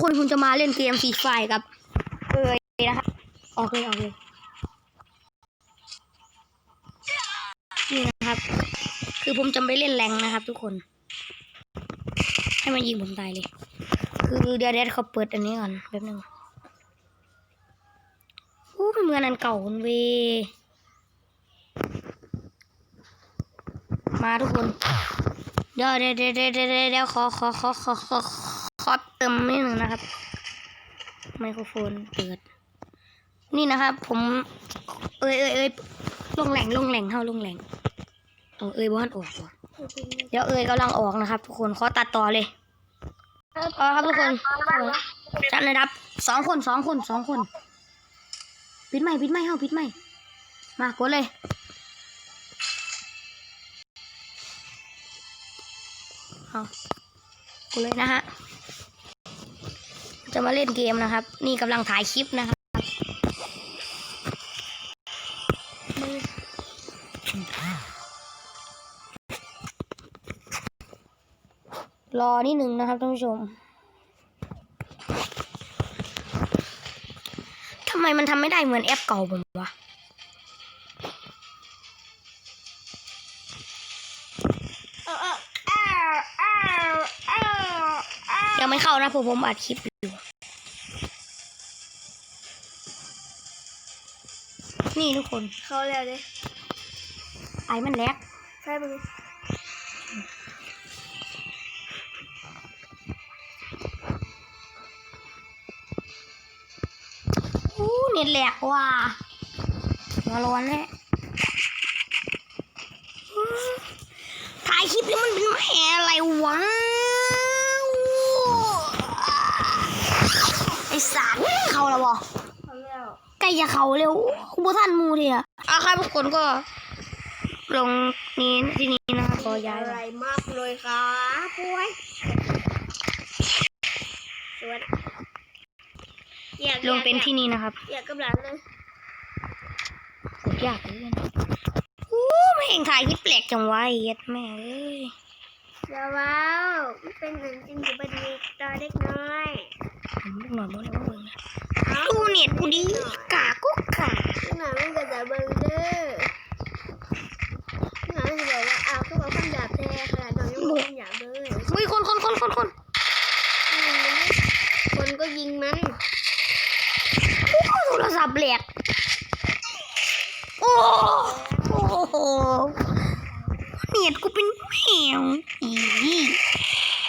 คนคุณจะมาเล่นเกมฟรีไฟกับเอยนะครับออกเลยออกเลยนี่นะครับ คือผมจะไปเล่นแรงนะครับ ทุกคน ให้มันยิงผมตายเลย คือเดี๋ยวเดี๋ยวเขาเปิดอันนี้ก่อนแป๊บนึงโอ้เป็นเมืองอันเก่าคุณเว มาทุกคน เดี๋ยวเดี๋ยวเดี๋ยวเดี๋ยวเดี๋ยวเดียวขอขอขอขอขอข อเติมนิดหนึ่งนะครับ ไมโครโฟนเปิด นี่นะครับ ผม เอ้ยเอ้ยเอ้ยลงแหล่งลงแหล่งเข้าลงแหล่งเอาเอ้ยบ้านออกว่ะเดี๋ยวเอ้ยกำลังออกนะครับ ทุกคนขอตัดต่อเลยพอครับทุกคนจัดเลยครับสองคนสองคนสองคน ปิดไม่ปิดไม่เข้าปิดไม่มากดเลยเอากูเลยนะฮะ จะมาเล่นเกมนะครับ นี่กำลังถ่ายคลิปนะครับรอนิดหนึ่งนะครับท่านผู้ชมทำไมมันทำไม่ได้เหมือนแอปเก่าผมวะยังไม่เข้านะผมผมอัดคลิป นี่ทุกคนเข้าแล้วเลยไอ้มันแลกใช่มึงอู้เน็ตแหลกว่ะมาร้อนแล้วถ่ายคลิปแล้วมันเป็นแหมอะไรวะไอสารเข้าแล้วบ่เข้าแล้วใกล้จะเข้าเร็วคุณผู้ท่านหมูเทียอะครับทุกคนก็ ลงนี้ที่นี้นะครับก็ย้ายอะไปไรมากเลยครับป่วยสวัสดีอยากลงเป็นที่นี่นะครับ อยากกับหลานเลยกดยากเลยอู้ไม่เห็นถ่ายคลิปแปลกจังวะไอ้เหี้ย็ดแม่เอ้ย เดี๋ยวว้าวเป็นเหนังจริงอยู่บดีตาเล็กน้อยลูกหน่อยบ่ได้ว่าเบิ่งนะเอ้เน็ตกูดิกาก็กาพี่หนาไม่จะจะเบิ่งเด้อพี่หนจะบอกว่าอ้าวก็บอกคำหยาบแท้ขนาดน้องยังบอกคำหยาบเลยอุ้ยคนคนคนคนคนคนก็ยิงมันโอ้โทรศัพท์แหลกโอ้โหเน็ตกูเป็น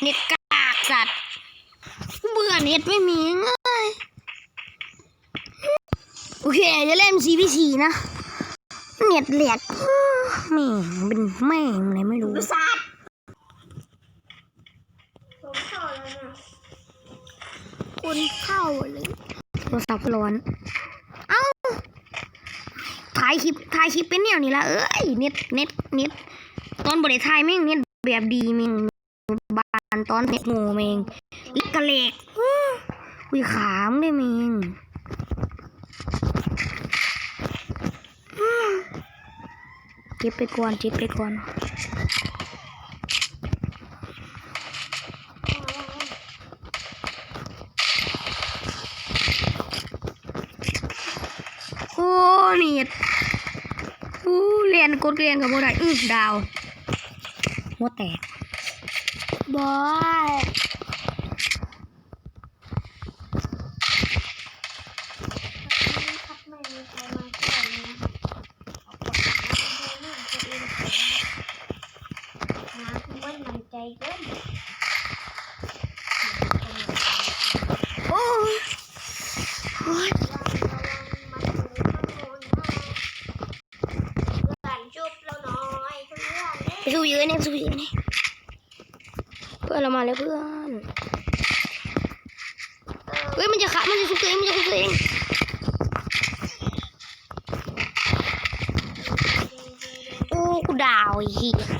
เน็ตกากสัตว์กูเบื่อเน็ตไม่มีง่ายโอเคจะเล่น CPC นะ เน็ตแหลกแม่งเป็นแม่งอะไรไม่รู้ประสาทผมเข้าแล้วนะคนเข้าเลยโทรศัพท์ร้อน เอ้าถ่ายคลิปถ่ายคลิปเป็นแนวนี้ละเอ้ยเน็ตเน็ตเน็ตต อนบริถ่ายแม่งเน็ตแบบดีแม่งบานตอนเน็ตโง่แม่งเล็กกะเล็กวิขามได้แม่งเจ็บไปก่อนเจ็บไปก่อนโอ้เน็ตอู้เรียนกดเรียนกับบ่ได้อื้อดาว หัวแตกบอยครับไม่มีใครมาช่วยเลยนะครับหาคุ ณว่ามันใจเกินโอ้ยอ้ยหลานจุบเยอนไปสู้เนี่ยไปสู้ยืนเนี่ยเพื่อนเรามาแล้วเพื่อนเฮ้ยมันจะขามันจะสู้ตัวเองมันจะสู้ตัวเองโอ้กูดาวอีก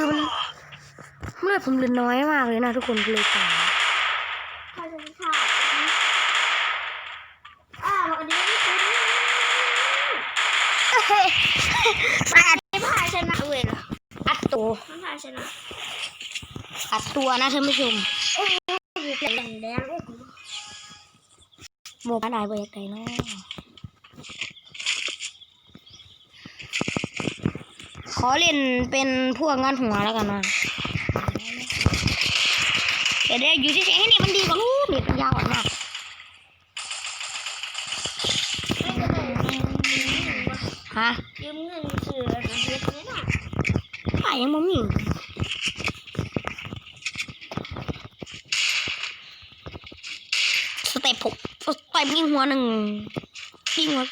อมันเลือผมเหลือน้อยมากเลยนะทุกคนเลยตายข้าจะไม่ชอ่าอัดีๆไม่คุ้นมาไาชนะเว้ยอัดตัวไม่พาชนะอัดตัวนะท่านผู้ชมแดงแดงโมบ้าได้เบรกไหนเนาะ ขอเล่นเป็นพวกงานหัวแล้วกันนะเดี๋ยวเดี๋ยวอยู่เฉยๆให้นี่มันดีกว่านู้นเน็ตมันยาวอะมากไม่ก็ได้ยืมเงินวะฮะยืมเงินซื้ออาหารเล็กนี่น่ะถ่ายยังบ่มีสเต็ปผมสเต็ปยิงหัวหนึ่งยิงหัว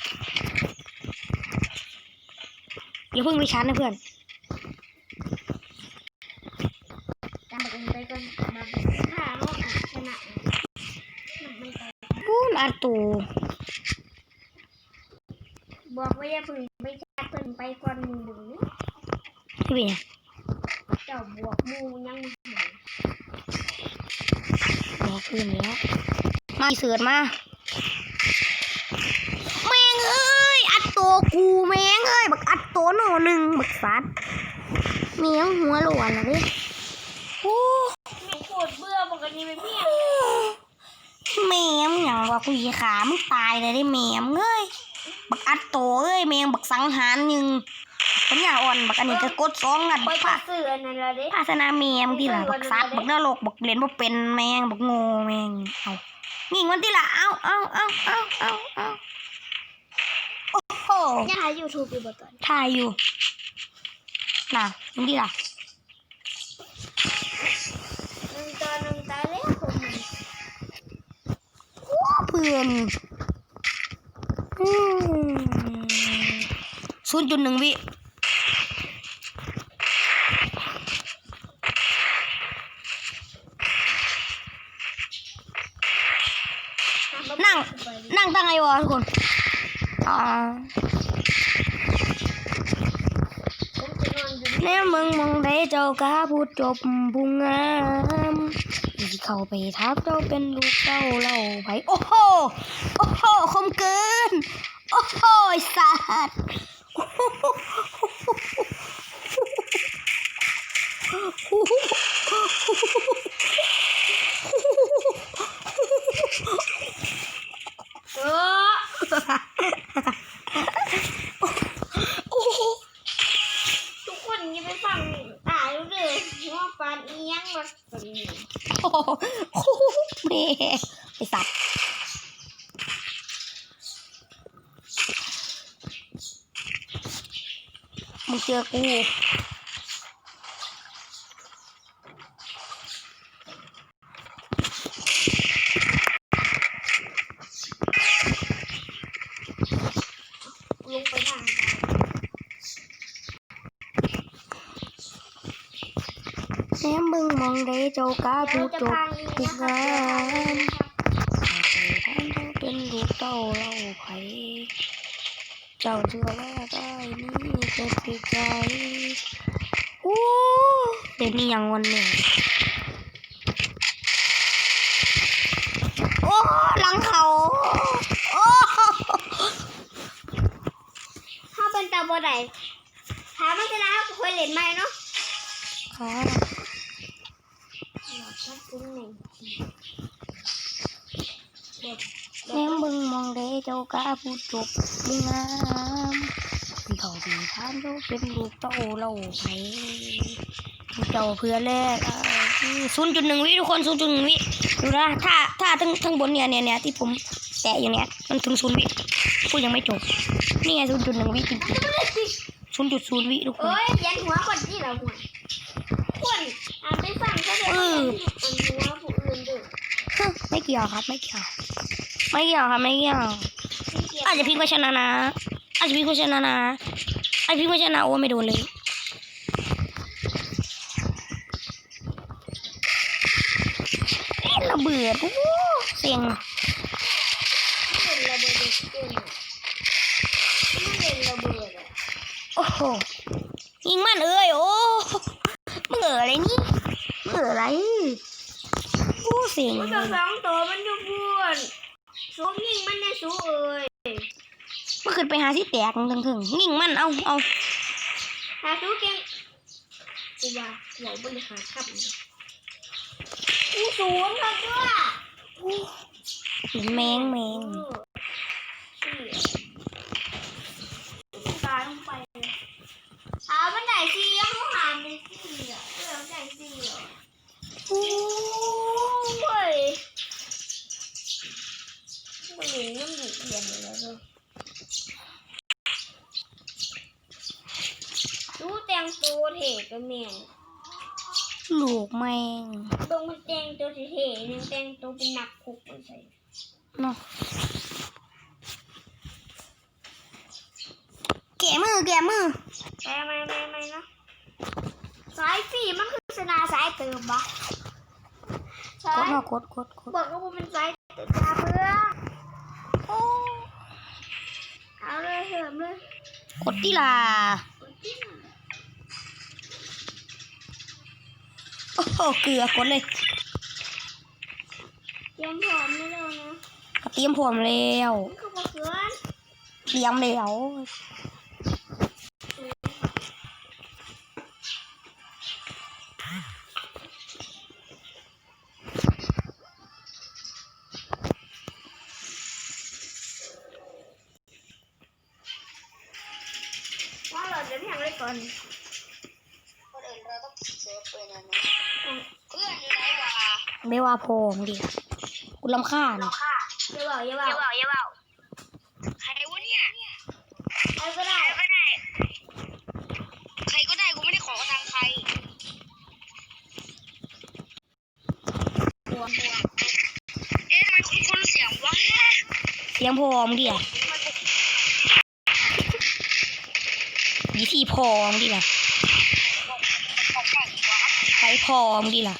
อย่าเพิ่งไปชาร์จนะเพื่อนจำเป็นไปก่อนมาฆ่ารอบชนะปูนอัดตัวบอกว่าอย่าเพึ่งไปจัดเพิ่นไปก่อนหมู่บึงนี่ที่เป็นเจ้าบวกมูยังบ่หายบอนแล้วมาเสือดมา แมงเอ้ย อัด ตัวกูแมงเอ้ยบักอัดตัวหนอหนึ่งบักสัตว์เมียงหัวหลวนนะดิโอ้แม่งโคตรเบื่อบอกกันนี่เป็นเพี้ยแมมอย่างว่ากูยีขามึงตายเลยได้แมมเอ้ยบักอัดตัวเอ้ยแมงบักสังหารหนึ่งปัญญาอ่อนบักอันนี้ก็กดสองงัดไปบักก็ปะซื้ออันนั้นละเด้ภาสนาแมมที่ละบักสัตว์บักนรกบักเหรียญบักเป็นแมงบักโง่แมงเอางิ่งมันที่ละเอาเอาเอาเอาเอาเอาโอ้โหอย่าหา YouTube อีกบ่ตอนถ่ายอยู่น่ะมึงดีล่ะหนึ่งตอนหนึ่งตายแล้วผมโอ้เพื่อนศูนย์จุดหนึ่งวินั่ง นั่งตั้งไงวะทุกคนอ่า ผมจะนอนอยู่ แน่มึงมองได้ เจ้ากาพูดจบบุงงามที่เข้าไปทับเจ้าเป็นลูกเจ้าเล่าไปโอ้โหโอ้โหคมเกิน โอ้โหสัตว์โอ้โห เออทุกคนอย่าไปฟังตายแล้วเด้อว่าปานอีหยังวะตัวนี้ โอ้โหแม่ไอ้สัตว์มึงเจอ กูลงไปทางตายแม่มึงมองได้เจ้ากาพูแล้วดจะจบพังอีทุหกยังครับงานท่านเจ้าเป็นลูกเต้าเล่าไผเจ้าเชื่อว่าได้นี่จะติดใจโอ้เดี๋ยวนี้ยังวันหนึ่งโอ้หลังเขาโอ้ถ้าเป็นตาบอดไหนถามมันจะนะคุยเล่นไหมเนาะค่ะหลอดชัดกุ้งหนึ่ง แม่มึงมองได้เจ้ากาพูดจบดีงามที่เขาดีท่านเจ้าเป็นลูกเต้าเล่าไผเจ้าเพื่อแรกศูนย์จุดหนึ่งวิทุกคนศูนย์จุดหนึ่งวิดูนะถ้าถ้าทั้งทั้งบนเนี่ยเนี่ยเนี่ยที่ผมแตะอยู่เนี่ยมันถึงศูนย์วิพูดยังไม่จบนี่ไงศูนย์จุดหนึ่งวิจริงๆศูนย์จุดศูนย์วิทุกคนโอ้ยยันหัวคนที่เราหัวควรอ่านไปฟังเขาเดี๋ยวเออหัวผู้อื่นด้วยฮะไม่เกี่ยวครับไม่เกี่ยว ไม่เกี่ยวครับไม่เกี่ยวอาจจะพิงค์ว่าชนะนะอาจจะพิงค์ว่าชนะนะอาจจะพิงค์ว่าชนะโอ้ไม่โดนเลยเอ๊ะระเบิดโอ้เสียงไม่เล่นระเบิดเด็กเกินอะไม่เล่นระเบิดอะโอ้โหยิงมันเอ้ยโอ้มึงเอ๋ออะไรนี่มึงเอ๋ออะไรโอ้เสียงมันจะสองตัวมันอยู่บวน สูงยิงมันในสูเอ้ยมันขึ้นไปหาที่แตกถึงถึงๆนิ่งมันเอาเอาหาตู้เก่งกูว่าหัวบริหารขับกูสูงค่ะเพื่อเป็นแมงแมง ตายลงไปเอาบันไดสี่แล้วเขาหาเป็นสี่อะเออบันไดสี่อะโอ้ยมันหนีน้ำหนีเอียนเลยแล้วด้วยดูแต่งตัวเท่กับแม่ง ลูก แมงตรงมันแต่งตัวเท่ๆนึงแต่งตัวเป็นนักคุกเลยใส่เนาะแกะมือแกะมือไปไม่ไม่ไม่นะสายสีมันคือสนาสายเติมปะใช่กดเนาะกดกดกดบอกว่ามันเป็นสายเติมจ้าเพื่อนโอ้เอาเลยเหิมเลยกดที่ล่ะโอ้ โหเกลือกดเลยเตรียมพร้อมไม่เร็วนะก็เตรียมพร้อมแล้วมันคือบอกเพื่อนเตรียมแล้วว่าเราจะพี่ทำอะไรก่อนคน ว่าพองดิกูลำคาญอย่าบอกอย่าบอกอย่าเบาอย่าเบาใครวะเนี่ยใครก็ได้ใครก็ได้ใครก็ได้กูไม่ได้ขอกระตังใครกลัวเอ๊ะมันคุ้นคุ้นๆเสียงวะเสียงพอมดิอะยีที่พอมดิล่ะของใครวะใช้พอมดิล่ะ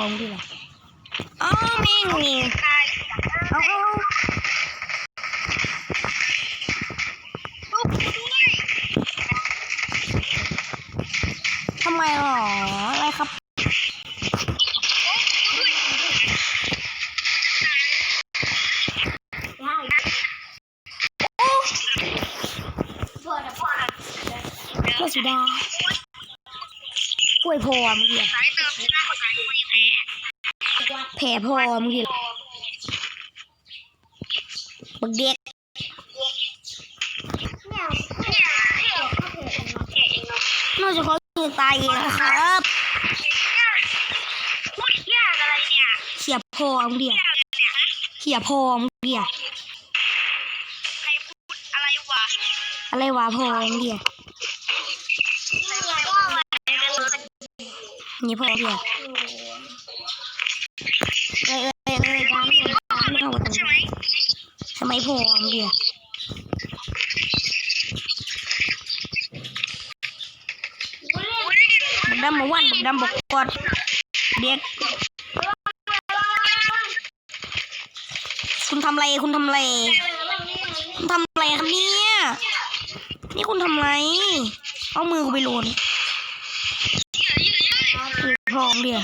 อมดิล่ะอ้าวแม่งนี่ตายเอาเอาเอาลูกกูด้วยทำไมหรออะไรครับได้พอแล้วพอแล้วเมื่อสุดาป่วยพอมดิสายเติมที่หน้าของสายคุยแพ้ แผลพอมดิบักเด็กเนี่ยเนี่ยเนี่ยเขาเห็นเนาะเก่นาะนอกจากเขาตายเองครับเนี่ยเขียบพอมเนี่ยเขียบพอมดิใครพูดอะไรวะอะไรวะพอมดิใครพูดอะไรกันเลยนี่พอดิเอ้ยเอ้ยเอ้ยตามนี่ตามนี่เอา ใช่ไหม ไมพอมเด้ยินบักดำมาวันบักดำบักกอดเด็กคุณทำไรคุณทำไรคุณทำไรครับเนี่ยนี่คุณทำไรเอามือกูไปโลนพร้อมเดียว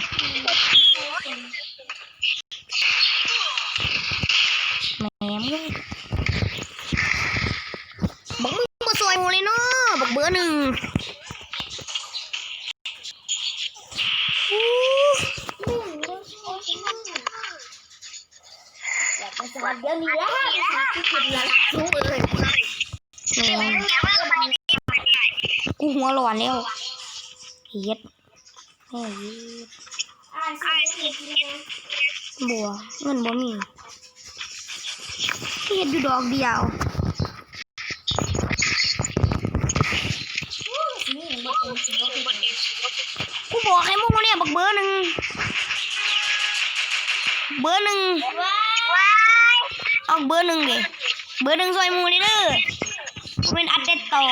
แหมมเลยบอกมึงมาสวยหมูเลยเนาะบอกเบอร์หนึ่งอู้ สวัสดีนี้แล้วที่กินแล้วทุกเลย แหม แต่ว่ามันนี่เป็นไง กูหัวร้อนแล้วเฮ็ดแม่เฮ็ดอ่าสิกินบัวเงินบ่มีเฮ็ดอยู่ดอกเดียวนี่มันเป็นสิ่งที่เนกูบอกให้มึงเนี่ยบอกเบอร์หนึ่งเบอร์หนึ่งเอาเบอร์หนึ่งดิเบอร์หนึ่งซอยมูนี่เด้อเป็นอัดเด็ดต่อ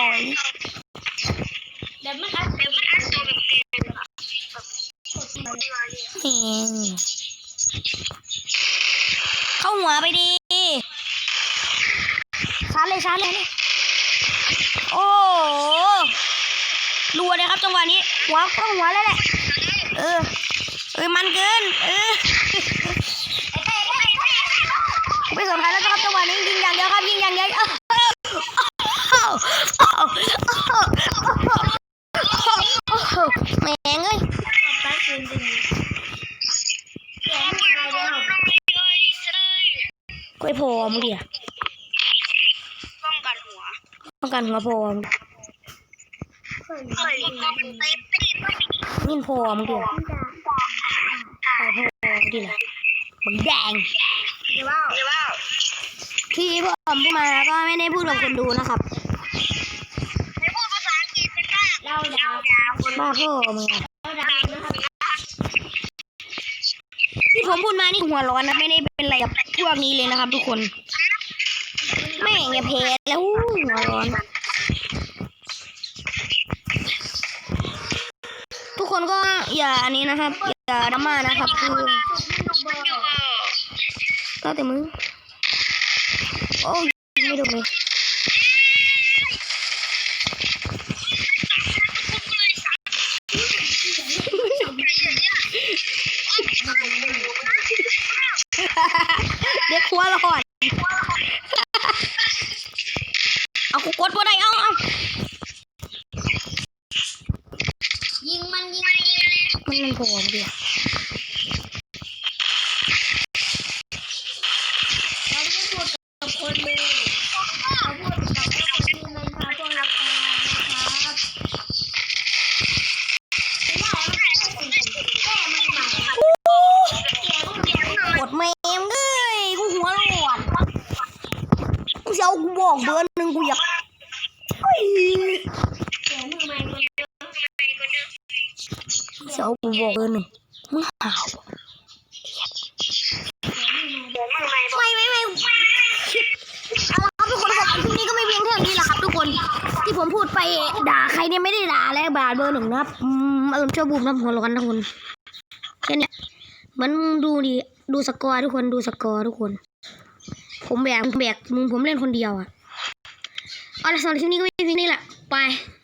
เดี๋ยวมันอัดเดี๋ยวมันอัดเต็มเฮ้ยเข้าหัวไปดิชาร์จเลยชาร์จเลยโอ้รัวเลยครับจังหวะนี้ หัวเข้าหัวแล้วแหละ เออ เอ้ยมันเกิน เออไม่สนใครแล้วครับจังหวะนี้ยิงอย่างเดียวครับยิงอย่างเดียวอ้าวอ้าวอ้าวอ้าวอ้าวแหม่งเอ้ย แป๊บคืนจริงแกไม่ได้แล้วกล้วยโพมึงดิอะป้องกันหัวต้องการหัวโพมึงเคยเคยก็เป็นเต้นตีนนินโพมึงดิอะไอโพมึงดิล่ะมึงแดงเดี๋ยวว่าหรือว่าที่ผมพูดมาก็ไม่ได้พูดกับคนดูนะครับไม่พูดภาษาอังกฤษเป็นมากเราดาวบ้าพ่อมึงอะ เราดาวนะครับ ที่ผมพูดมานี่หัวร้อนนะไม่ได้เป็นอะไรกับพวกนี้เลยนะครับ ทุกคน แม่งอย่าเพลแล้วหัวร้อน ทุกคนก็อย่าอันนี้นะครับ อย่าดราม่านะครับคือก็แต่มึงโอ้ยไม่ดูเลย เด็กหัวร้อนเอากูกดบ่ได้เอาเอา ยิงมันยิงมันยิง มันมันโผล่มาดิ เราไม่พูดกับคนเลยเราพูดกับไอ้คนที่มันพาพวกเราไปนะครับไม่ได้ไม่ได้แก้มันใหม่แก้พวกนี้ กดเมมเลยกูหัวร้อนกูจะเอากูบอกเบอร์หนึ่งกูอยากเฮ้ย แก้มือใหม่คนเดิม จะเอากู บอกเบอร์หนึ่งมึงหาวไม่ไม่ไม่คลิปเอาละครับทุกคนครับคลิปนี้ก็ไม่เพียงเท่านี้แหละครับ ทุกคน ที่ผมพูดไปด่าใครเนี่ยไม่ได้ด่าแล้วบาดเบอร์หนึ่งนะครับอืมอารมณ์ชั่วบูมน้ำหัวร้อนทุกคนแค่นี้เหมันดูดิดูสกอร์ทุกคนดูสกอร์ทุกคน ผมแบกแบกมึงผมเล่นคนเดียวอะเอาละสำหรับคลิปนี้ก็ไม่เพียงนี้แหละไป